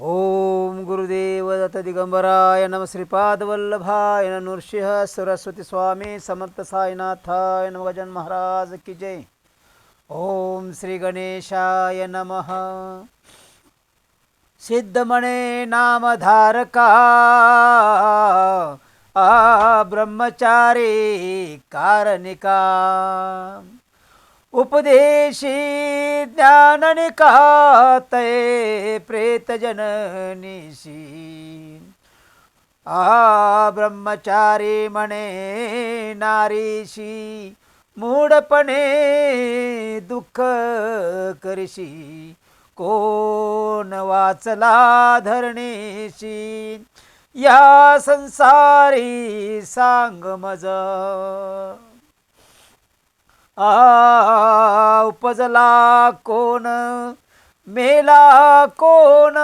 ओम गुरुदेव दत्त दिगंबराय नम श्रीपादवल्लभाय नृसिंह सरस्वती स्वामी समर्थ साईनाथाय नम गजन महाराज की जय। ओम श्री गणेशाय नमः। सिद्धमणे नामधारका आ ब्रह्मचारी कारणिका। उपदेशी ज्ञाननिका तये प्रेतजननिशी आ ब्रह्मचारी म्हणे नारीशी मूढपणे दुःख करशी कोण वाचला धरणीशी? या संसारी सांग मज। आ उपजला कोण? मेला कोण?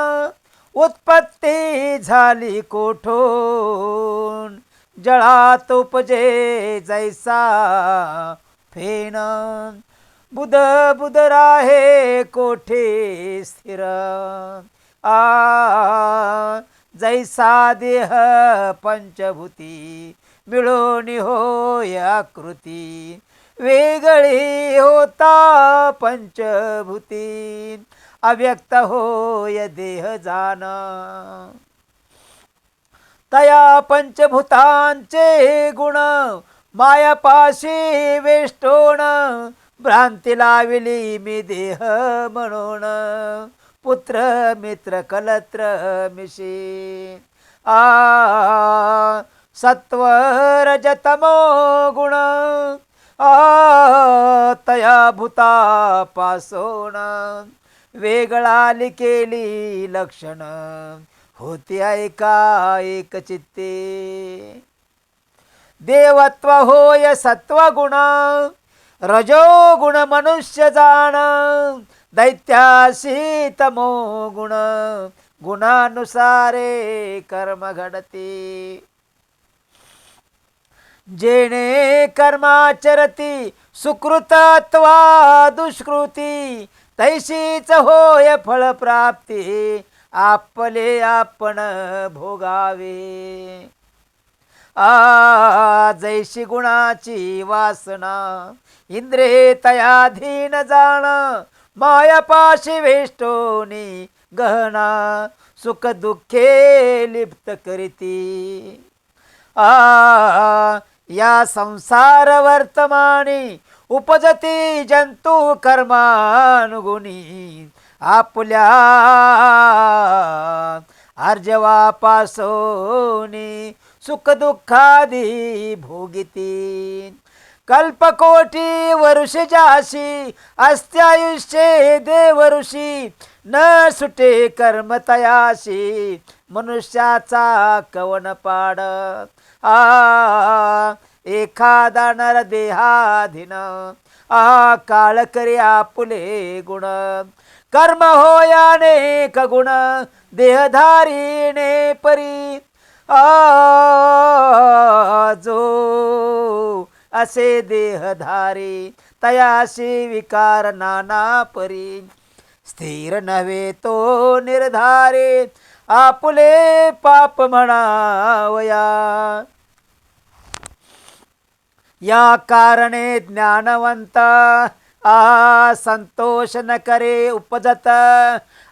उत्पत्ती झाली कोठून? जळात उपजे जैसा फेन बुध बुध राहे कोठे स्थिर? आ जैसा देह पंचभूती मिळून होय आकृती. वेगळी होता पंचभूती अव्यक्त होय देह जाण तया पंचभूतांचे गुण मायापाशी वेष्टोण. भ्रांती लाविली मी देह म्हणून. पुत्र मित्र कलत्र मिशी आ सत्व रजतमो गुण. तया भूता पासोण वेगळा केली लक्षण. होती ऐका एक चित्ते. देवत्व होय सत्वगुण रजोगुण मनुष्य जाण दैत्याशी तमो गुण गुणानुसारे कर्म घडते. जेणे कर्माचरती सुकृतत्वा दुष्कृती तैशीच होय फळप्राप्ती आपले आपण भोगावे. आ जैशी गुणाची वासना इंद्रे तयाधीन जाण मायापाशी वेष्टोनी गहना सुख दुःखे लिप्त करीती. आ या संसार वर्तमानी उपजती जंतू कर्मानुगुणी आपल्या अर्जवापासोनी सुख दुःखादी भोगिती. कल्पकोटी वरुष जाशी अस्त्यायुष्ये देव ऋषी न सुटे कर्मतयाशी मनुष्याचा कवन पाडत आ एखादा नर देहाधीन. आ काळ करी आपुले गुण. कर्म होय अनेक गुण देहधारीने परी आ जो असे देहधारी तयाशी विकार नाना परी. स्थिर नव्हे तो निर्धारे आपुले पाप म्हणावया. या कारणे ज्ञानवंत आ संतोष न करे उपजत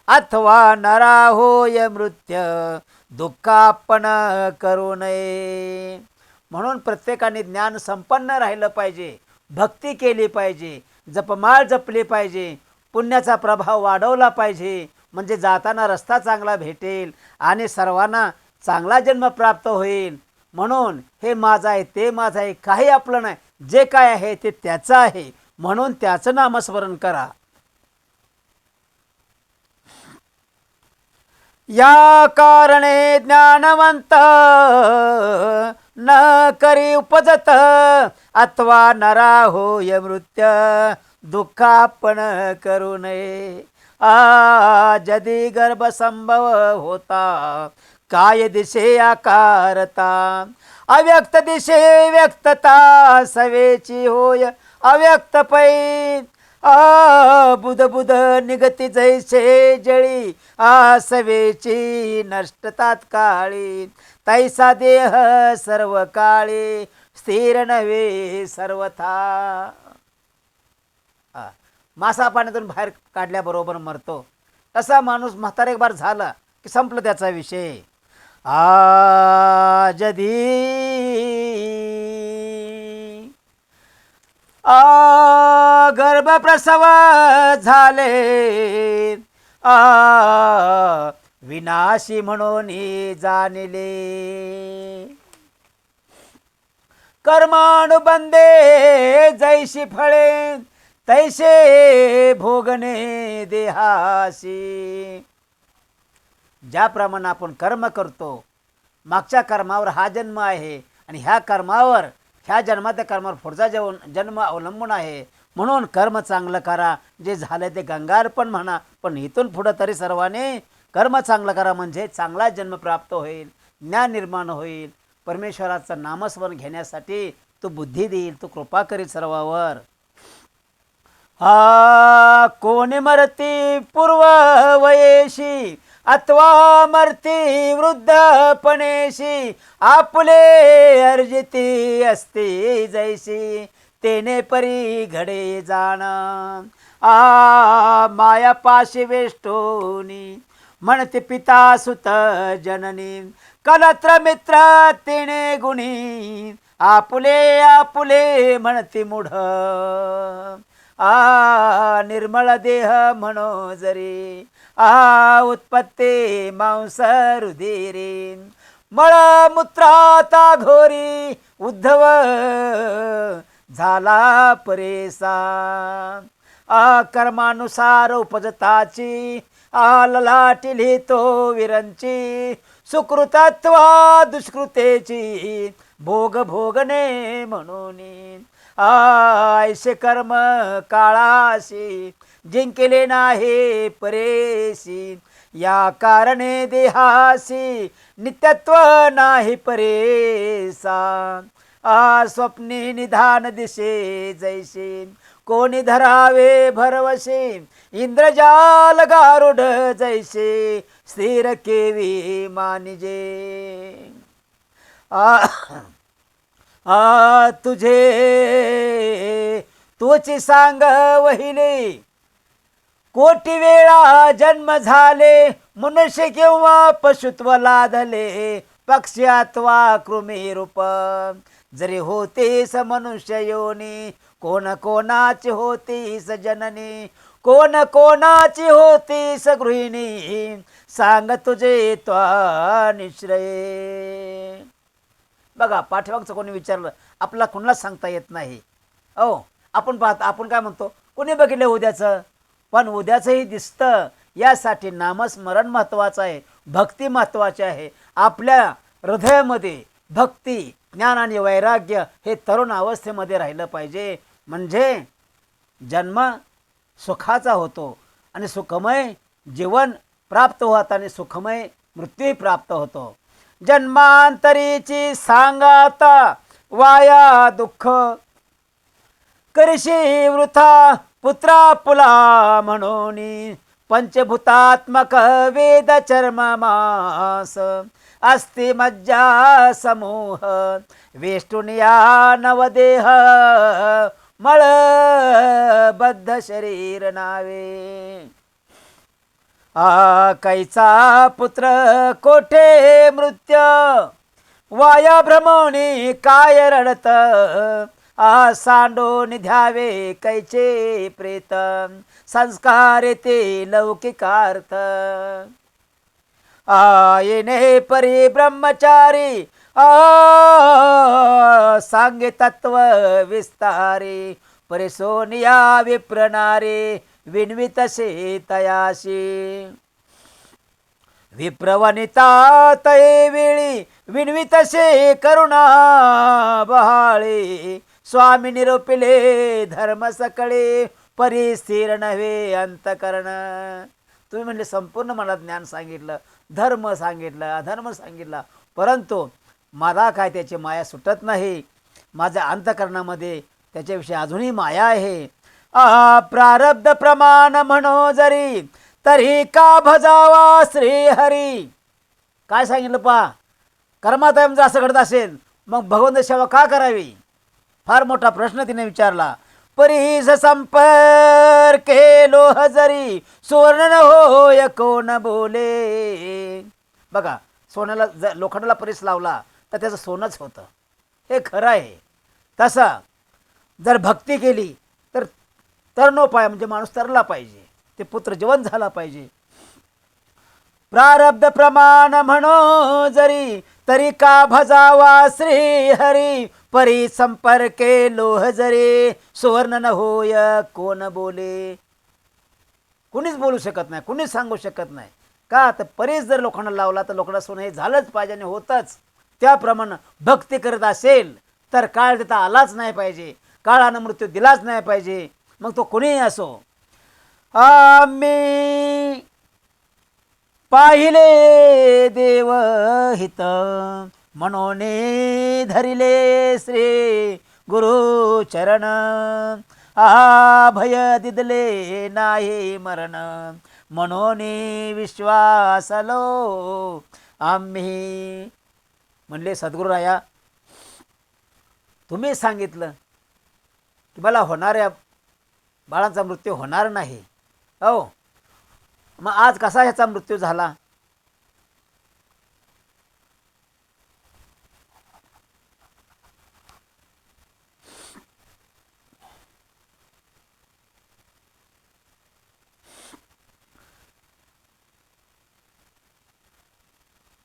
अथवा नरा होय मृत्य दुःखापण करू नये. म्हणून प्रत्येकाने ज्ञान संपन्न राहिलं पाहिजे भक्ती केली पाहिजे जपमाळ जपली पाहिजे पुण्याचा प्रभाव वाढवला पाहिजे म्हणजे जाताना रस्ता चांगला भेटेल आणि सर्वांना चांगला जन्म प्राप्त होईल. म्हणून हे माझं आहे ते माझं आहे काही आपलं नाही. जे काय आहे ते त्याचं आहे. म्हणून त्याचं नामस्मरण करा. या कारणे ज्ञानवंत न करी उपजत अथवा नरा होय मृत्य दुःखापण करू नये. आ जदी गर्भसंभव होता काय दिशे आकारता? अव्यक्त दिशे व्यक्तता सवेची होय. अव्यक्त पै आ बुध बुध निगती जैसे जळी. आ सवेची नष्ट तात्काळी. तैसा देह सर्व काळी स्थिर नव्हे सर्वथा. हा. मासा पाण्यातून बाहेर काढल्याबरोबर मरतो. तसा माणूस म्हातारे एक बार झाला की संपलं त्याचा विषय. आजधी आ गर्भप्रसव झाले. आ विनाशी म्हणून जाणले. कर्मानुबंधे जैशी फळे तैसे भोगणे देहासी ज्याप्रमाणे आपण कर्म करतो मागच्या कर्मावर हा जन्म आहे आणि ह्या कर्मावर ह्या जन्माच्या कर्मावर पुढचा जेवण जन्म अवलंबून आहे. म्हणून कर्म चांगलं करा. जे झालं ते गंगार्पण म्हणा पण इथून पुढं तरी सर्वाने कर्म चांगलं करा म्हणजे चांगला जन्म प्राप्त होईल ज्ञान निर्माण होईल. परमेश्वराचं नामस्मरण घेण्यासाठी तू बुद्धी देईल तू कृपा करील सर्वावर. हा कोणी मरती पूर्व वयेशी अथवा मरती वृद्धपणेशी आपले अर्जिती असते जैसी तेने परी घडे जाण. आ माया पाशी वेष्टोनी म्हणते पिता सुत जननी. कलत्र मित्र तिने गुणी आपुले आपुले म्हणते मुढ. आ निर्मळ देह म्हणो जरी आ उत्पत्ते मांस रुधिरी मळ मूत्राता घोरी उद्धव झाला परेसा. आ कर्मानुसार उपजताची आ ललाटी लिहितो विरंची सुकृतत्वा दुष्कृतेची भोग भोगणे म्हणून. आयसे कर्म काळाशी जिंकले नाही परेसी या कारणे देहासी नित्यत्व नाही परेसा. आ स्वप्नी निधान दिशे जैसे कोणी धरावे भरवसे इंद्रजाल गारुढ जैसे स्थिर केवी मानिजे. आ आ तुझे तोची सांग वहिले कोटी वेळा जन्म झाले मनुष्य किंवा पशुत्व लादले पक्षी अथवा कृमी रूप. जरी होतीस मनुष्य योनी कोण कोणाची होतीस जननी कोण कोणाची होतीस गृहिणी सांग तुझे त्वा निश्रय. बघा पाठीमागचं कोणी विचारलं आपला कुणालाच सांगता येत नाही? अहो आपण पाहत आपण काय म्हणतो? कोणी बघितलं उद्याचं? पण उद्याचंही दिसतं. यासाठी नामस्मरण महत्त्वाचं आहे भक्ती महत्त्वाची आहे. आपल्या हृदयामध्ये भक्ती ज्ञान आणि वैराग्य हे तरुण अवस्थेमध्ये राहिलं पाहिजे. म्हणजे जन्म सुखाचा होतो आणि सुखमय जीवन प्राप्त होत आणि सुखमय मृत्यूही प्राप्त होतो. जन्मांतरीची सांगाता वाया दुःख. करशी वृथा पुत्रा पुला म्हणून पंचभूतात्मक वेद चर्म मास. अस्ति मज्जा समूह वेष्टुनिया नवदेह मळ बद्ध शरीर नावे. आ कैचा पुत्र कोठे मृत्य? वाया भ्रमणी काय रडत? आ सांडून ध्यावे कैचे प्रेत? संस्कार ते लौकिकार्थ आईने परी ब्रह्मचारी. आ सांगे तत्व विस्तारे. परिसोनिया विप्रणारे. विन्वितसे तयाशी विप्रवनिता तये वेळी विन्वितसे करुणा बहाळे। स्वामी निरोपिले धर्म सकळे परिस्थिर नव्हे अंतकरण। तुम्ही म्हणले संपूर्ण मला ज्ञान सांगितलं धर्म सांगितलं अधर्म सांगितला परंतु मला काय त्याची माया सुटत नाही? माझ्या अंतकरणामध्ये त्याच्याविषयी अजूनही माया आहे? प्रारब्ध प्रमाण म्हणो जरी तरी का भजावा श्री हरी काय सांगितलं पा कर्मात म्हणजे असं घडत असेल मग भगवंत सेवा का करावी? फार मोठा प्रश्न तिने विचारला. परीस संपर्के लोह जरी सुवर्ण न होय कोण बोले? बघा सोन्याला ज लोखंडाला परीस लावला तर त्याचं सोनंच होतं. हे खरं आहे. तसं जर भक्ती केली तरणोपाय म्हणजे माणूस तरला पाहिजे. ते पुत्र जीवन झाला पाहिजे. प्रारब्ध प्रमाण म्हणो जरी तरी का भजावा श्री हरी परी संपर्के लोह जरी सुवर्ण न होय कोण बोले? कुणीच बोलू शकत नाही कुणीच सांगू शकत नाही. का तर परीच जर लोकांना लावला तर लोकांना सोनं हे झालंच पाहिजे आणि होतच. त्याप्रमाणे भक्ती करत असेल तर काळ देता आलाच नाही पाहिजे. काळानं मृत्यू दिलाच नाही पाहिजे. मग तो कोणीही असो? आम्ही पाहिले देव हित म्हणून धरिले श्री गुरु चरण. आ भय दिदले नाही मरण म्हणून विश्वासलो आम्ही म्हणले सद्गुरुराया तुम्ही सांगितलं की मला होणाऱ्या बाळांचा मृत्यू होणार नाही. हो. मग आज कसा ह्याचा मृत्यू झाला?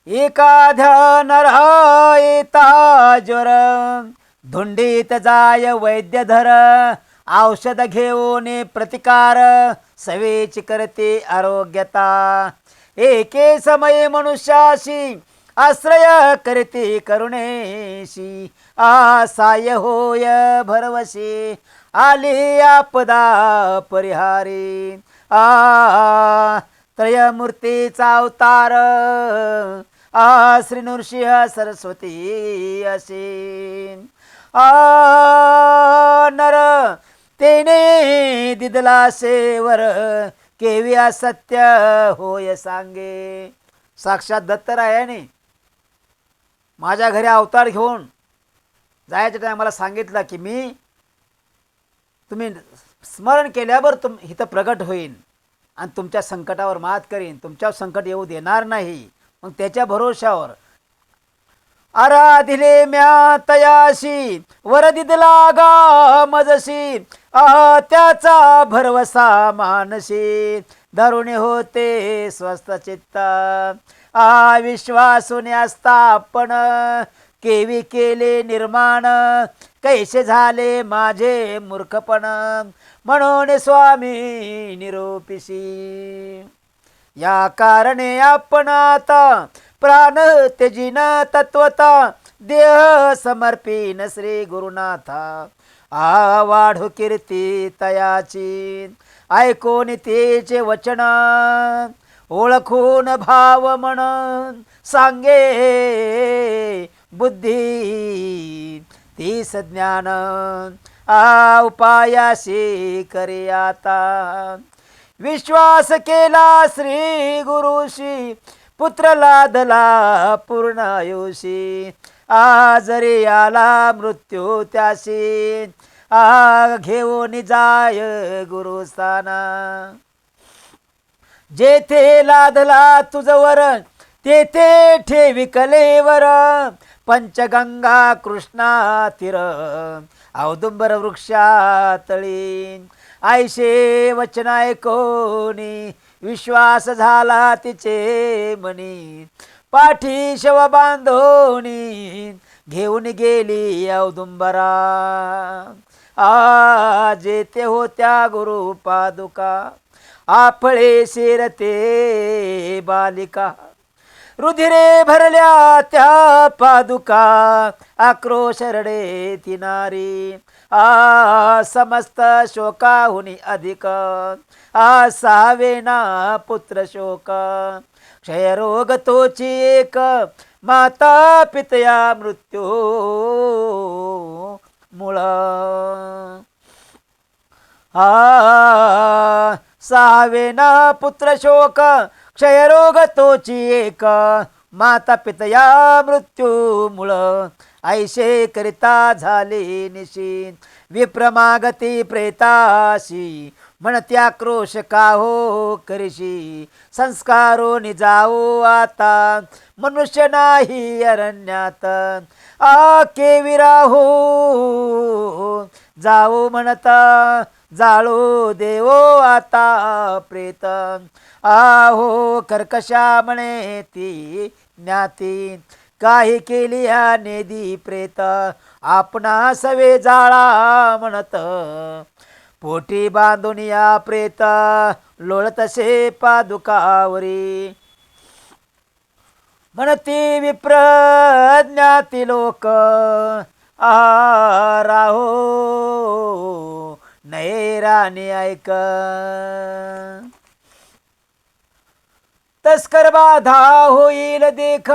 एकाध्या नर येता ज्वर धुंडीत जाय वैद्यधर औषध घेऊन प्रतिकार सवेची करते आरोग्यता. एके समये मनुष्याशी आश्रय करते करुणेशी. आसाय होय भरवशी आली आपदा परिहारी. आ त्रयमूर्तीचा अवतार आ श्री नृसिंह सरस्वती असे. आ तेने दिदला सेवर केवी सत्य होय सांगे. साक्षात दत्तरायाने माझ्या घरी अवतार घेऊन जायच्या टायमाला सांगितलं की मी तुम्ही स्मरण केल्यावर तुम इथं प्रगट होईन आणि तुमच्या संकटावर मात करीन. तुमच्यावर संकट येऊ देणार नाही. मग त्याच्या भरोशावर आराधिले म्या तयाशी वर गा मजशी आह त्याचा भरवसा मानशी. धरुणी होते स्वस्त चित्ता आ विश्वासुने असता आपण केवी केले निर्माण कैसे झाले माझे मूर्खपण. म्हणून स्वामी निरूपिशी. या कारणे आपण आता प्राण त्यजिन तत्वता देह समर्पिन श्री गुरुनाथा. आ वाढू कीर्ती तयाची ऐकून तेचे वचन. ओळखून भाव म्हण सांगे बुद्धी. तीस ज्ञान आ उपायाशी करी आता. विश्वास केला श्री गुरुशी पुत्र लादला पूर्ण आयुषी आजरी आला मृत्यू त्याशी आ घेऊन जाय गुरुस्थाना. जेथे लादला तुझ वरण तेथे ठेवी कलेवर. पंचगंगा कृष्णा तीर औदुंबर वृक्षातळी. आयशे वचन ऐकोनी विश्वास झाला तिचे मनी. पाठी शव बांधोनी घेऊन गेली औदुंबरा. आ जेते होत्या गुरु पादुका. आपळे शिरते बालिका. रुधिरे भरल्या त्या पादुका. आक्रोश रडे ती नारी. आ समस्त शोकाहुनी अधिक. आसावेना सावेना पुत्र शोक क्षयरोग तोची एक माता पितया मृत्यू मुळ आ सावेना पुत्रशोक पुत्र शोक क्षयरोग तोची एक माता पितया मृत्यू मुळ ऐशे करिता झाले निशी विप्रमागती प्रेताशी म्हणत्या क्रोश का हो करीशी? संस्कारो निजाओ आता. मनुष्य नाही अरण्यात. आ केविरा हो जाओ म्हणता जाळो देवो आता प्रेत. आहो कर्कशा म्हणे ती ज्ञाती. काही केली ह्या नेदी प्रेत. आपणा सवे जाळा म्हणत पोटी बांधून या प्रेत लोळतसे पादुकावरी म्हणती विप्रज्ञाती लोक आ राहो राणी ऐक. तस्कर बाधा होईल देख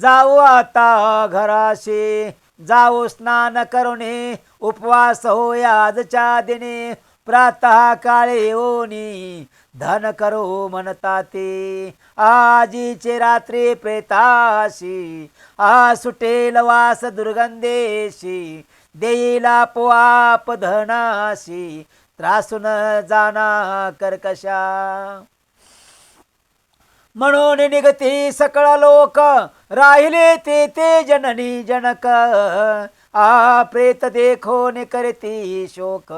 जाऊ आता घराशी जाऊ स्नान करुणे उपवास होय आजच्या दिने. प्रातः काळे ओनी धन करो म्हणता ते. आजीचे रात्री प्रेताशी आ सुटेल वास दुर्गंधेशी देईला पोआप धनाशी त्रासून जाना कर्कशा. म्हणून निघते सकळ लोक राहिले ते ते जननी जनक. आ प्रेत देखोन करती शोक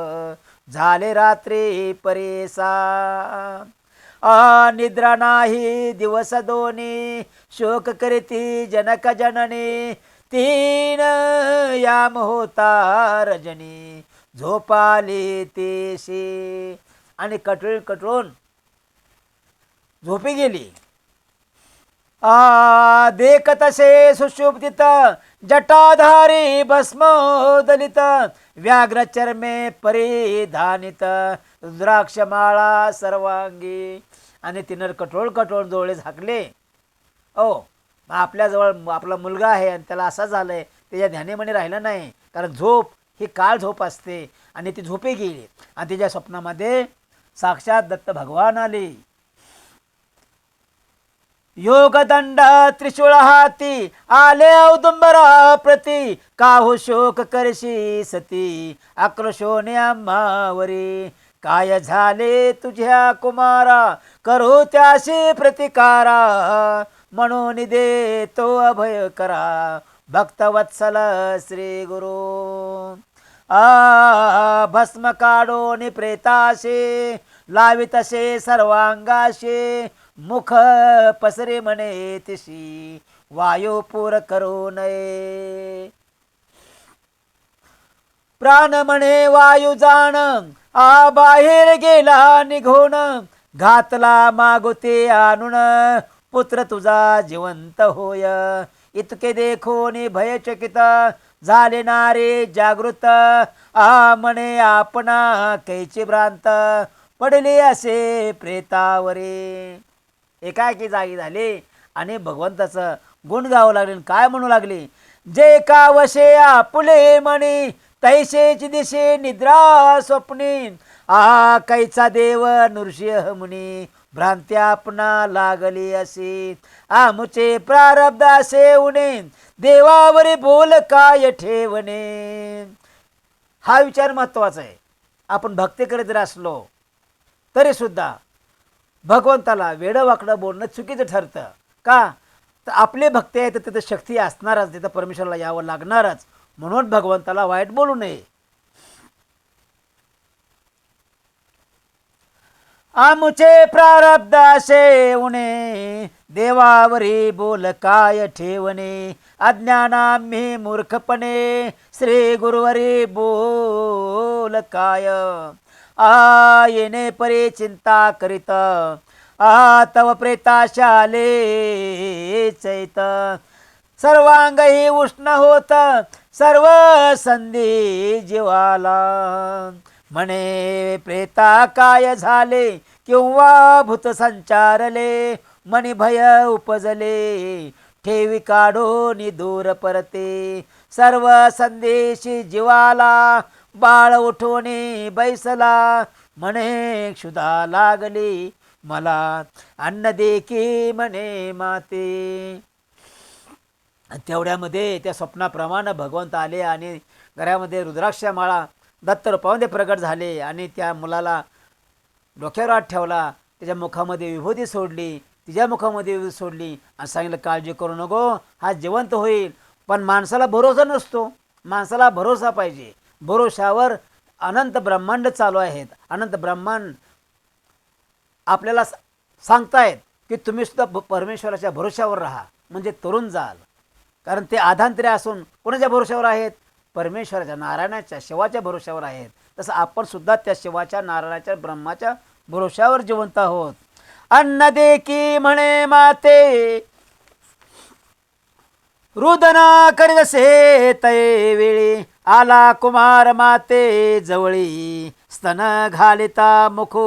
झाले रात्री परेसा. आ निद्रा नाही दिवस दोनी शोक करती जनक जननी. तीन याम होता रजनी झोपाली तेशी. आणि कटळ कटळून झोपी गेली. आ देख तसे सुशुभदित जटाधारी भस्मोदलित व्याघ्र चर्मे परिधानित रुद्राक्षमाळा सर्वांगी. आणि तिनं कठोळ कठोळ डोळे झाकले. ओ आपल्याजवळ आपला मुलगा आहे आणि त्याला असं झालंय त्याच्या ध्यानीमणी राहिलं नाही. कारण झोप ही काळ झोप असते. आणि ती झोपे गेली. आणि तिच्या स्वप्नामध्ये साक्षात दत्त भगवान आले. योगदंड त्रिशूळ हाती आले औदुंबरा प्रती काहू शोक करशी सती आक्रोशोने आम्हावरी काय झाले तुझ्या कुमारा करू त्याशी प्रतिकारा. म्हणून दे तो अभय करा भक्तवत्सल श्री गुरु. आ भस्म काढून प्रेताशे लावितसे सर्वांगाशे मुख पसरे म्हणे तिशी वायू पूर करू नये. प्राण म्हणे वायू जाण आ बाहेर गेला निघून घातला मागुते आणून पुत्र तुझा जिवंत होय. इतके देखून भयचकित झाले नारे जागृत आ म्हणे आपणा कैची भ्रांत पडले असे प्रेतावरे. एकाएकी जागी झाले आणि भगवंताचं गुण गावं लागले. काय म्हणू लागले? जे का वशे आपुले म्हणे तैसेची दिशे निद्रा स्वप्ने. आ कैचा देव नृसिंह मुनी भ्रांत्या आपणा लागली असे आमचे प्रारब्ध असे उणे देवावरी बोल काय ठेवणे. हा विचार महत्त्वाचा आहे. आपण भक्ती करत जर असलो तरी सुद्धा भगवंताला वेडं वाकडं बोलणं चुकीचं ठरतं. का? तर आपले भक्ती आहे तर तिथं शक्ती असणारच तिथं परमेश्वराला यावं लागणारच. म्हणून भगवंताला वाईट बोलू नये. आमचे प्रारब्ध असे उणे देवावरी बोल काय ठेवणे? अज्ञानाम्ही मूर्खपणे श्री गुरुवरी बोल काय? आ येणे परी चिंता करीत. आ तव प्रेताशाले चैत. सर्वांगही उष्ण होत सर्व संधी जीवाला. म्हणे प्रेता काय झाले किंवा भूत संचारले मनी भय उपजले. ठेवी काढून दूर परते सर्व संदेशी जीवाला. बाळ उठवणे बैसला. म्हणे क्षुधा लागली मला. अन्न दे की म्हणे माते. तेवढ्यामध्ये त्या स्वप्नाप्रमाणे भगवंत आले आणि घरामध्ये रुद्राक्ष माळा दत्त रूपामध्ये प्रगट झाले आणि त्या मुलाला डोक्यावर हात ठेवला. त्याच्या मुखामध्ये विभूती सोडली. तिच्या मुखामध्ये विभूती सोडली. आणि सांगितलं काळजी करू नको. हा जिवंत होईल. पण माणसाला भरोसा नसतो. माणसाला भरोसा पाहिजे. भरोशावर अनंत ब्रह्मांड चालू आहेत. अनंत ब्रह्मांड आपल्याला सांगतायत की तुम्ही सुद्धा परमेश्वराच्या भरोशावर राहा. म्हणजे तरुण जाल. कारण ते आधांतरे असून कोणाच्या भरोशावर आहेत? परमेश्वराच्या नारायणाच्या शिवाच्या भरोशावर आहेत. तसं आपण सुद्धा त्या शिवाच्या नारायणाच्या ब्रह्माच्या भरोशावर जिवंत आहोत. अन्न दे की म्हणे माते. रुदना करीतसे तये वेळी. आला कुमार माते जवळी. स्तन घालिता मुखो.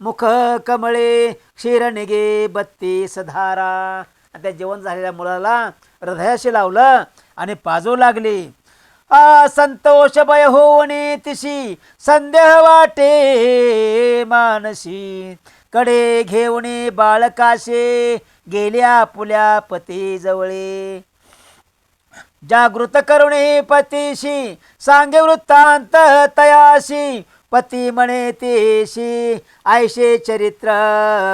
मुख कमळे. क्षीर निगे बत्तीस धारा. त्या जेवण झालेल्या मुलाला हृदयाशी लावलं आणि पाजू लागली. आ संतोष भय होणे तिशी संदेह वाटे मानसी कडे घेऊन बाळकाशे गेल्या पुल्या पती जवळे. जागृत करुणे पतीशी सांगे वृत्तांत तयाशी पती म्हणे तेशी आयशे चरित्र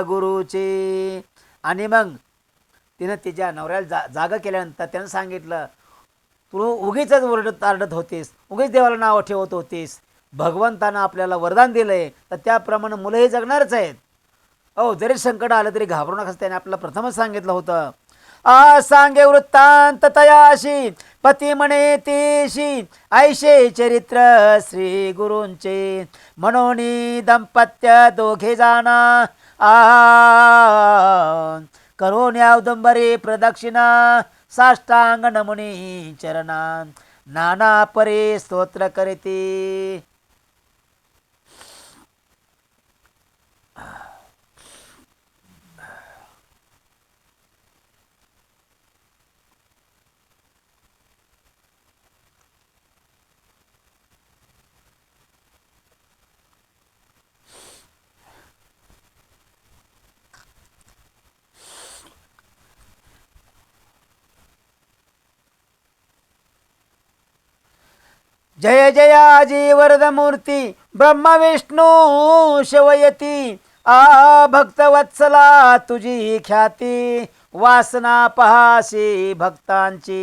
गुरुचे. आणि मग तिनं तिच्या नवऱ्याला जा जागा केल्यानंतर त्यानं सांगितलं तू उगीच ओरडत आरडत होतीस उगीच देवाला नाव ठेवत होतीस. भगवंतानं आपल्याला वरदान दिलंय तर त्याप्रमाणे मुलंही जगणारच आहेत. अहो जरी संकट आलं तरी घाबरू नका त्याने. आपल्याला प्रथमच सांगितलं होतं आ सांगे वृत्तांत तयाशी पती म्हणे तेशी ऐशे चरित्र श्री गुरूंचे. म्हणून दंपत्य दोघे जाना आ करून औदुंबरी प्रदक्षिणा साष्टांग नमुनी चरणा. नाना परे स्तोत्र करीती. जय जयाजी वरदमूर्ती ब्रह्मा विष्णू शिवयती. आ भक्तवत्सला तुझी ख्याती. वासना पहाशी भक्तांची.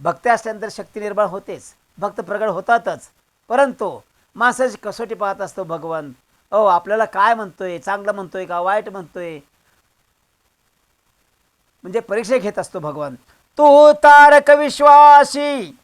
भक्त असल्यानंतर शक्ती निर्माण होतेच. भक्त प्रगट होतातच. परंतु माणसाची कसोटी पाहत असतो भगवंत ओ आपल्याला काय म्हणतोय? चांगलं म्हणतोय का? वाईट म्हणतोय? म्हणजे परीक्षा घेत असतो भगवान. तू तारक विश्वासी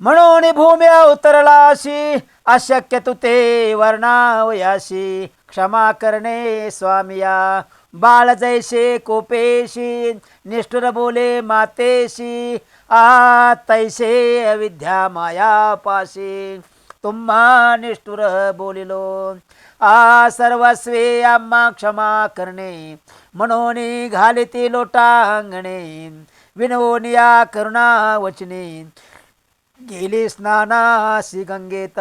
म्हणून भूम्या उतरलाशी अशक्य तुते वर्णावयाशी. क्षमा करणे स्वामिया बाळ जैसे कोपेशी निष्ठुर बोले मातेशी आ तैसे अविद्या माया पाशी. तुम्हा निष्ठुर बोलिलो आ सर्वस्वे आम्हा क्षमा करणे. म्हणून घालिती लोटांगणे विनवोनिया करुणा वचने गेली स्नानासी गंगेत.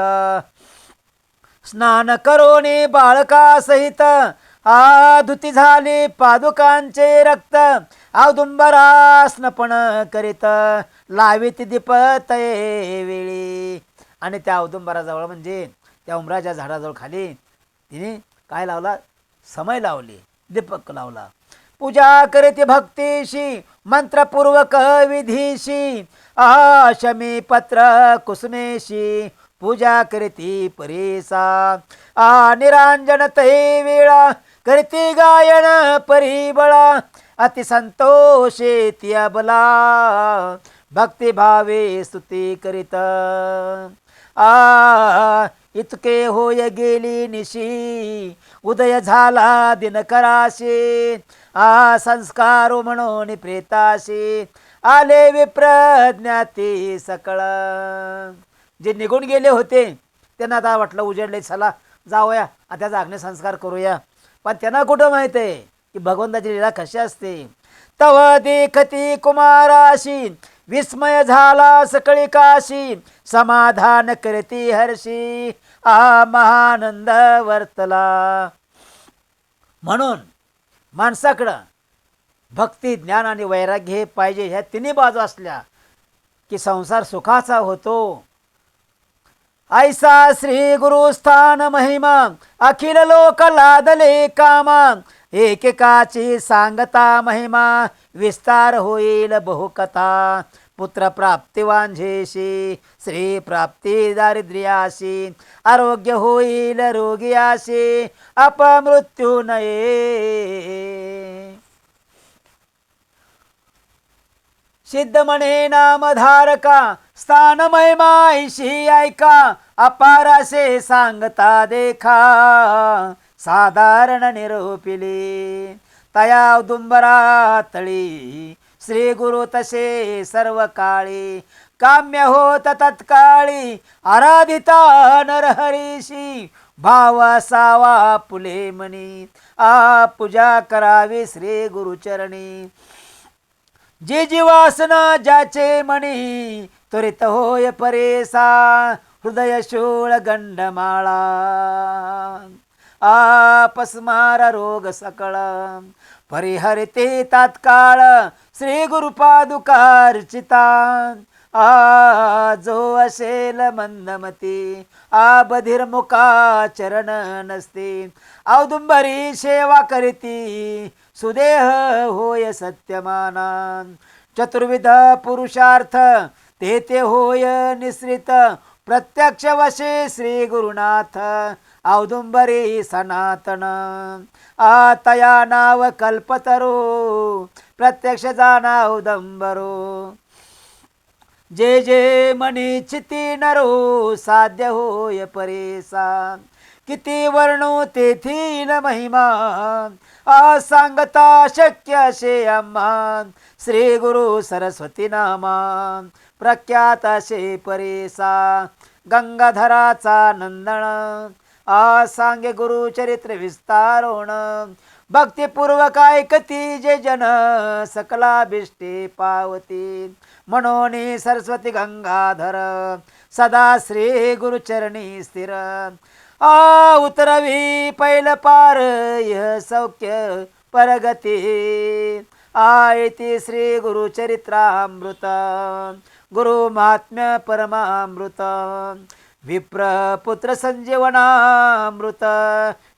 स्नान करोने बाळका सहित. झाली पादुकांचे रक्त. औदुंबरा स्नपण करीत. लावीत दीपत वेळी. आणि त्या औदुंबराजवळ म्हणजे त्या उमराच्या झाडाजवळ खाली तिने काय लावला? समय लावली. दीपक लावला. पूजा करीत भक्तीशी मंत्रपूर्वक विधीशी आशमी पत्र कुसुमेशी पूजा करीती परेसा आ निरांजन ते वेळा करीती गायन परिबळा अति संतोषे तिया बला भक्तिभावे स्तुती करीत। आ इतके होय गेली निशी उदय झाला दिनकराशी आ संस्कारो म्हणून प्रेताशी आले विप्रज्ञाती सकळ. जे निघून गेले होते त्यांना आता वाटलं उजेडले चला जाऊया आता जागणे अग्निसंस्कार करूया. पण त्यांना कुठं माहीत आहे? की भगवंताची लीला कशी असते? तव देखती कुमाराशी विस्मय झाला सकळी काशी समाधान करती हर्षी आ महानंद वर्तला. म्हणून माणसाकडं. भक्ती ज्ञान आणि वैराग्य हे पाहिजे ह्या तिन्ही बाजू असल्या की संसार सुखाचा होतो. ऐसा श्री गुरुस्थान महिमा अखिल लोक लादले कामा एकेकाची सांगता महिमा विस्तार होईल बहुकथा. पुत्र प्राप्ती वांझेशी श्री प्राप्ती दारिद्र्याशी आरोग्य होईल रोगियाशी अपमृत्यू नये सिद्ध म्हणे नामधारका स्थान महिमाईशी ऐका अपारासे सांगता देखा। साधारण निरोपिली तया औदुंबरा तळी श्री गुरु तसे सर्व काळी काम्य होत तत्काळी. आराधिता नरहरीशी भाव असावा फुले मनी. आ पूजा करावी श्री गुरुचरणी जे जीवासना ज्याचे मणी त्वरित होय परेसा. हृदय शूळ गंडमाळा. आपस्मार रोग सकळ. परिहरते तात्काळ. श्री गुरुपादुकार्चिता आ जो हो असेल मंदमती आ बधिरमुखा चरण नसते औदुंबरी सेवा करीती सुदेह होय सत्यमाना चतुर्विध पुरुषार्थ ते ते होय निसृत। प्रत्यक्ष वशे श्री गुरुनाथ औदुंबरी सनातन। आतया नाव कल्पतरो प्रत्यक्ष जाना औदंबरो जे जे मनी चिती नरो साध्य होय परेसा। किती वर्णो तेथी न महिमा। असांगता शक्य असे आम्हा श्री गुरु सरस्वती नामा। प्रख्यात असे परेसा। गंगाधराचा नंदन। आ सांगे गुरु चरित्र विस्तारोण भक्तिपूर्वक ऐकती जे जन सकला बिष्टी पावती. म्हणून सरस्वती गंगाधर सदा श्री गुरुचरणी स्थिर. आ उतरवी पैल पार यह सौख्य परगती. आयती श्री गुरुचरित्रामृत गुरु महात्म्य परमामृत. विप्रपुत्र संजीवनामृत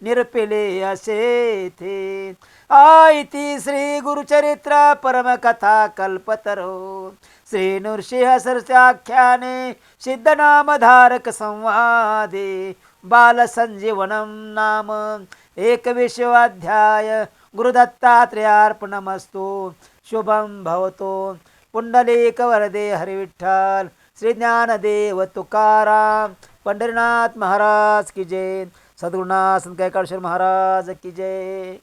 निरपिले असे थे. आयती श्री गुरुचरित्र परमकथा कल्पतरो. श्री नृसिंह सरसाख्याने सिद्धनामधारक संवादे. बाल संजीवनम नाम एकविश्वाध्याय गुरुदत्तात्रेयार्पणमस्तु. शुभं भवतो. पुंडलीक वरदे हरिविठ्ठल. श्री ज्ञानदेव तुकाराम पंढरीनाथ महाराज की जय सद्गुरुनाथ संत कैकाळेश्वर महाराज की जय.